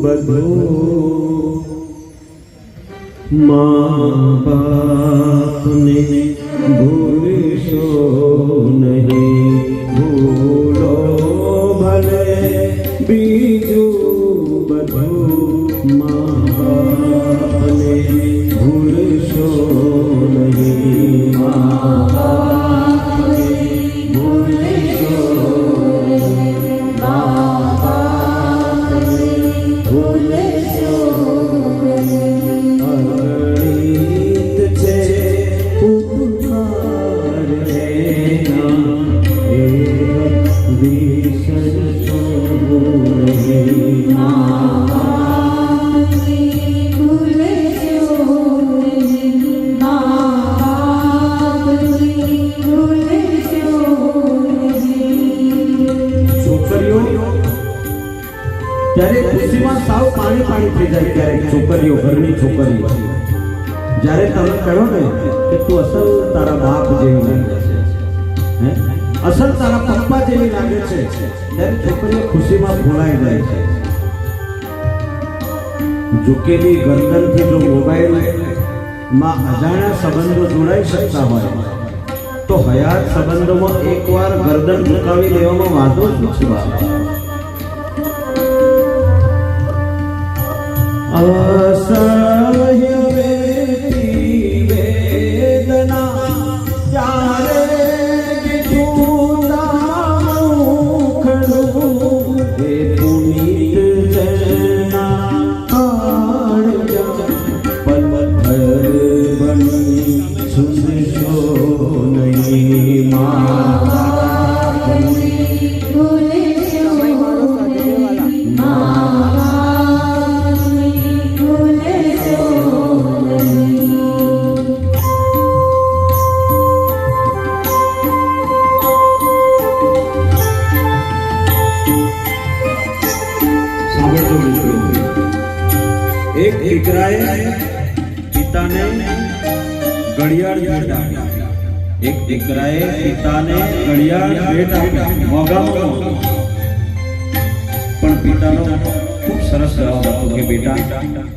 બધું મા બાપને ભૂલશો નહીં ભૂલો ભલે બીજું બધું મા છોકરીઓ, ઘરની છોકરીઓ. જ્યારે તમે કહો ને કે તું અસલ તારા બાપ જેવી લાગે છે અસલ તારા પપ્પા જેવી લાગે છે, ત્યારે છોકરીઓ ખુશીમાં ભૂલાઈ જાય છે. ઝૂકેલી ગરદનથી જો મોબાઈલમાં અજાણ્યા સંબંધો જોડાઈ શકતા હોય, તો હયાત સંબંધોમાં એકવાર ગરદન ઝુકાવી લેવામાં વાંધો શું છે સુનશો નહીં મા સાંભળજો મિત્રો એક દીકરાએ પિતાને ઘડિયાળ ભેટ આપી એક દીકરાએ પિતાને ઘડિયાળ ભેટ આપી મોંઘામાં મોંઘું. પણ પિતાનો ખૂબ સરસ જવાબ હતો કે બેટા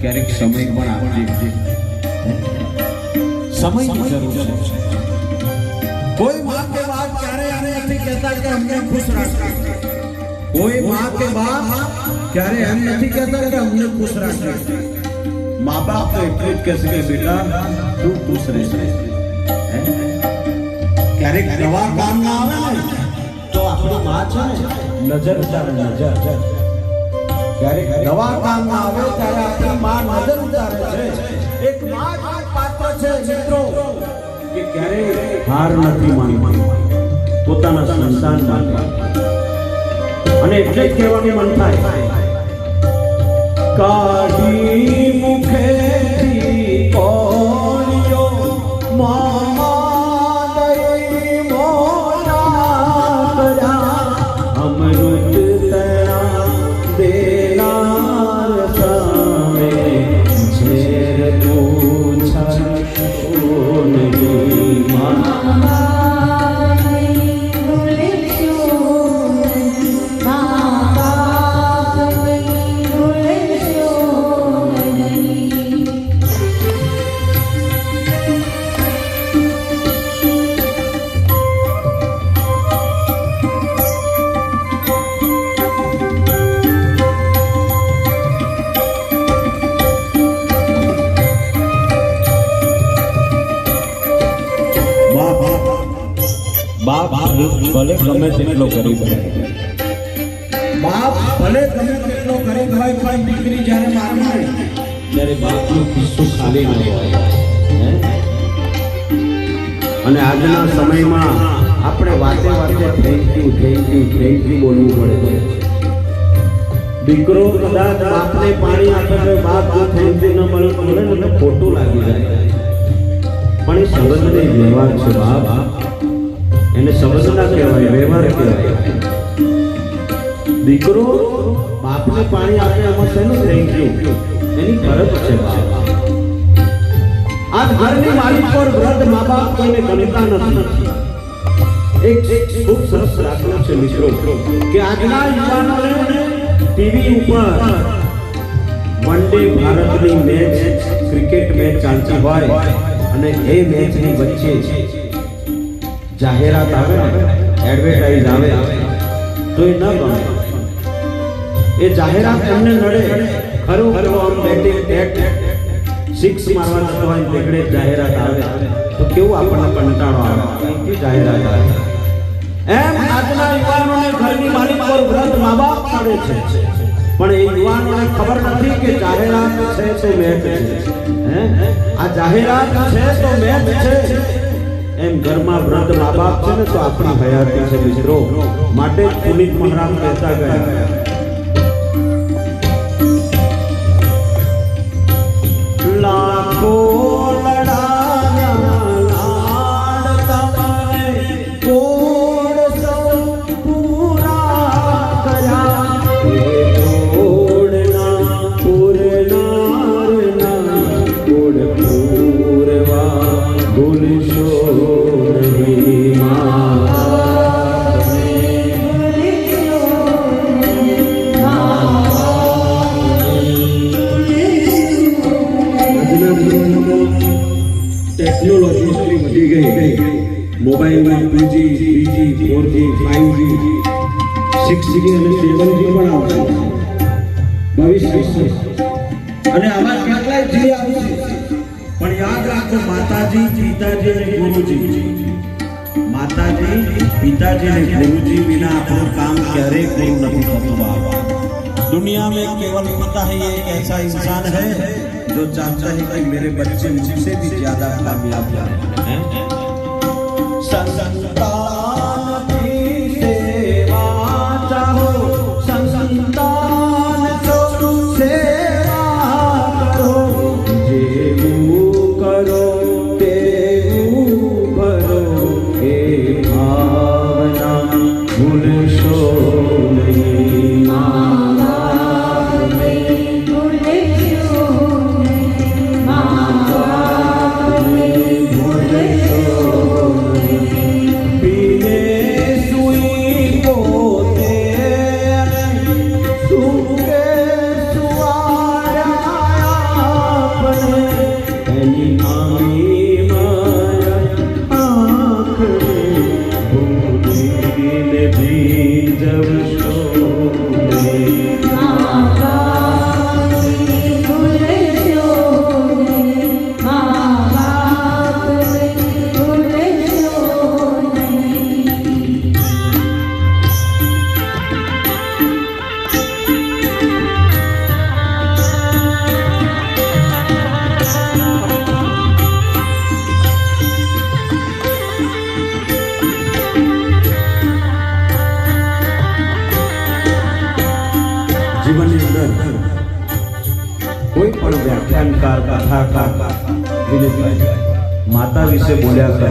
ક્યારેક સમય પણ આપજે સમયની જરૂર છે કોઈ માં કે બાપ ક્યારે એમ નથી કહેતા કે અમને ખુશ રાખો કોઈ માં કે બાપ ક્યારે એમ નથી કહેતા કે અમને ખુશ રાખે મા બાપ તો એટલું જ કહેશે કે બેટા તું ખુશ રહેશે હે? ક્યારેક નવા કામ ના આવે ને, તો આપણી માં છે નજર ઉતારે, નજર ક્યારેક નવા કામ ના આવે, ત્યારે આપણી માં નજર ઉતારે છે. એક માં પાત્ર છે, મિત્રો, કે ક્યારે હાર નથી માની પોતાના સંતાન માટે. અને એટલે જ કહેવાની મન થાય. કાઢી મુખેથી ભલે ગમે તેટલો ગરીબ હોય. બાપ ભલે ગમે તેટલો ગરીબ હોય પણ દીકરી જ્યારે મારે ત્યારે બાપનો કિસ્સો ખાલી ન હોય. અને આજના સમયમાં આપણે વાતે વાતે thank you thank you thank you બોલવું પડે છે. દીકરો કદાચ બાપને પાણી આપે તો બાપ જો થેન્ક યુ ન મળે તો ખોટું લાગી જાય. પણ એ સંબંધને વ્યવહાર છે બાપ. એને સંબંધ ના કહેવાય, વ્યવહાર કહેવાય. દીકરો બાપને પાણી આપે એમાં શેનું થેન્ક યુ એની ફરજ છે આજ ઘરની માલિક પર વ્રત મા બાપ કોઈને ગણતા નથી. એક ખૂબ સરસ દાખલો છે મિત્રો, કે આજના યુવાનોને ટીવી ઉપર વન ડે ભારતની મેચ, ક્રિકેટ મેચ ચાલતી હોય અને એ મેચની વચ્ચે જાહેરાત આવે ને એડવર્ટાઇઝ આવે, તો એ ન ગમે. એ જાહેરાત એમને નડે. ખરું ખરું આમ બેટિંગ બેટ સિક્સ મારવાના જતો હોય તેકડે જાહેરાત આવે. તો કેવું આપણને કંટાળો આવે? અહીંથી જાહેરાત આવે. એમ આજના યુવાનોને ઘરની માલિક પર વ્રત મા બાપ પાડે છે. પણ એ યુવાનોને ખબર નથી કે જાહેરાત છે તો મેચ છે. હે? આ જાહેરાત છે તો મેચ છે. એમ ઘરમાં વૃદ્ધ મા બાપ છે ને, તો આપણી હયાતી છે મિત્રો. માટે પુનિત મહારાજ કહેતા ગયા. અને આવા કેટલાય જી આવશે પણ યાદ રાખો માતાજી પિતાજી અને ગુરુજી માતાજી પિતાજી અને ગુરુજી વિના આપણું કામ ક્યારેય પૂરું નથી થતું બાબા दुनिया में केवल पिता ही एक ऐसा इंसान है जो चाहता है कि मेरे बच्चे मुझसे भी ज्यादा कामयाब हैं Jesus. વ્યાખ્યાનકાર કથાકાર વિનોદભાઈ માતા વિશે બોલ્યા કરે.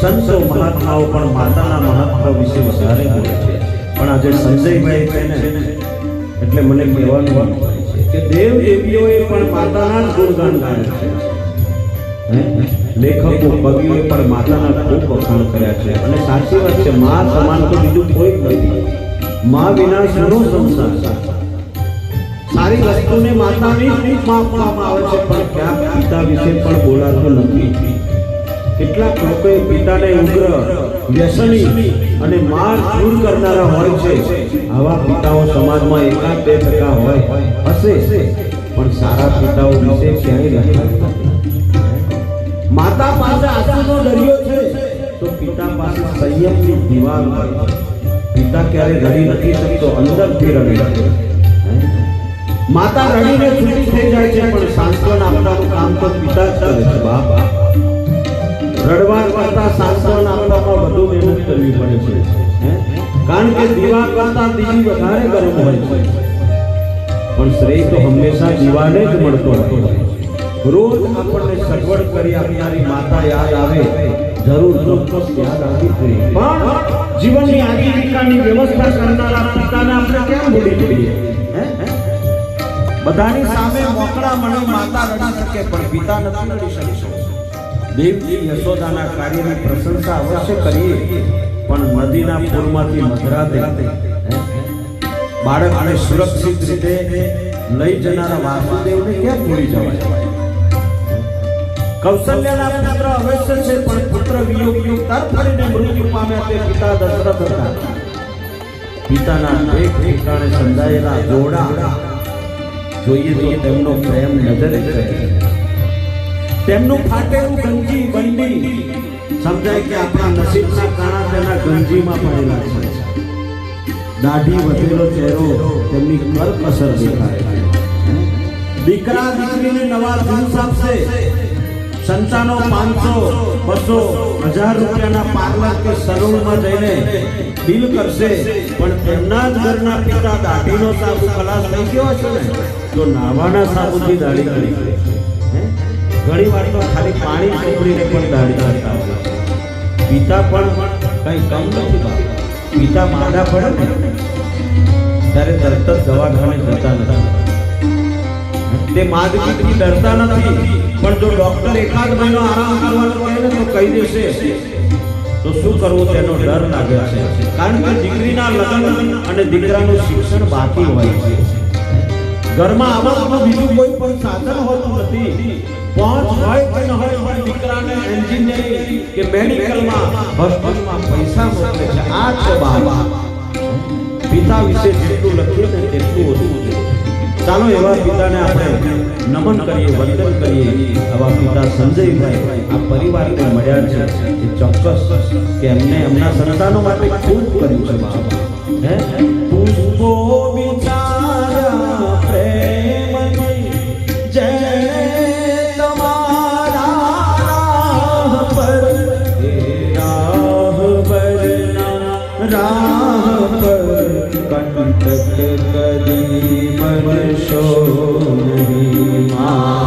સંતો મહાત્માઓ પણ માતાના મહાત્મા વિશે વધારે બોલે છે. પણ આજે સંજયભાઈ છે ને, એટલે મને કહેવાનું કે દેવ દેવીઓએ પણ માતાના ગુણગાન ગાયા છે. લેખકો, કવિઓએ પણ માતાના ખૂબ વખાણ કર્યા છે. અને સાચી વાત છે, મા સમાન તો બીજું કોઈ જ નથી. મા વિના શનો સંસાર. સારી વસ્તુને માતાની જ માપવામાં આવે છે. પણ ક્યાંક પિતા વિશે પણ બોલાતું નથી. કેટલાક લોકોએ પિતાને ઉગ્ર, વ્યસની અને માર દૂર કરનારા હોય છે. આવા પિતાઓ સમાજમાં એકાદ બે ટકા હોય, હશે. પણ સારા પિતાઓ વિશે ક્યાંય નથી. માતા પાસે આંસુનો દરિયો છે, તો પિતા પાસે સંયમની દિવાલ હોય. પિતા ક્યારે ઘડી નથી શકતો અંદરથી રમી હે? માતા રડીને છૂટી થઈ જાય છે, પણ સાંત્વન આપવાનું કામ તો પિતા જ કરે છે, બાપ. રડવા કરતા સાંત્વન આપવામાં વધુ મહેનત કરવી પડે છે કારણ કે દીવા કરતા દીવી વધારે ગરમ હોય છે. પણ શ્રેય તો હંમેશા દીવાને જ મળતો હોય રોજ આપણને સગવડ કરી આપનારી માતા યાદ આવે, જરૂર ચોક્કસ યાદ આવવી જોઈએ પણ જીવનની આજીવિકાની વ્યવસ્થા કરનારા પિતાને આપણે કેમ ભૂલી જોઈએ, હે? બધાની સામે મોકળા મને માતા રડી શકે, પણ પિતા નથી રડી શકતો. દેવજી યશોદાના કાર્યની પ્રશંસા અવશ્ય કરીએ, પણ નદીના પૂરમાંથી મધરા દે. બાળકને સુરક્ષિત રીતે લઈ જનારા વાસુદેવને ક્યાં ભૂલી જવાય? કૌશલ્યના પુત્ર અવશ્ય છે, પણ પુત્ર વિયોગ યુગ તરફડીને મૃત્યુ પામ્યા તે પિતા દશરથ હતા. પિતાના એક ઠેકાણે સંધાયેલા જોડા જોઈએ તો તેમનો પ્રેમ નજરે છે તેમનું ફાટેલું ગંજી બંડી. સમજાય કે આપણા નસીબના કાણા તેના ગંજીમાં પડેલા છે. દાઢી વધેલો ચહેરો તેમની કરકસર દેખાય. દીકરા દીકરીને નવા જીન્સ આપશે. સંતાનો પાંચસો, બસો, હજાર રૂપિયાના પાર્લર કે સલૂનમાં જઈને ડીલ કરશે, પણ તેમના જ ઘરના પિતા દાઢીનો સાબુ ખલાસ થઈ ગયો છે ને, તો નાવાના સાબુથી દાઢી કરી ઘણી વાર તો ખાલી પાણી ચોપડીને પણ દાઢી કરતા હોય. પિતા પણ કઈ કમ નથી પિતા માદા પડે ને, ત્યારે તરત જ દવાખાને જતા નથી. તે માદગીથી ડરતા નથી, પણ જો ડોક્ટર એકાદ મહિનો આરામ કરવાનો કહે ને, તો કહી દેશે તો શું કરવું તેનો ડર લાગે છે? કારણ કે દીકરીના લગ્ન અને દીકરાનું શિક્ષણ બાકી હોય છે. ઘરમાં આવવાનું બીજું કોઈ પણ સાધન હોતું નથી. પહોંચ હોય કે ન હોય પણ દીકરાને એન્જિનિયરિંગ કે મેડિકલમાં હોસ્પિટલમાં પૈસા મોકલે છે. આ છે બાબા પિતા વિશે જેટલું લખ્યું ને તેટલું ઓછું છે. ચાલો એવા પિતાને આપણે નમન કરીએ, વંદન કરીએ. આવા પિતા સંજયભાઈ, આ પરિવારને મળ્યા છે. એ ચોક્કસ કે એમને એમના સંતાનો માટે ખૂબ કર્યું છે બાબા હે? પુષ્પો વિચારા પ્રેમની જેણે તમારા રાહ પર, એ રાહ પરના રાહ પર કંટક કરી બનશો નહીં મા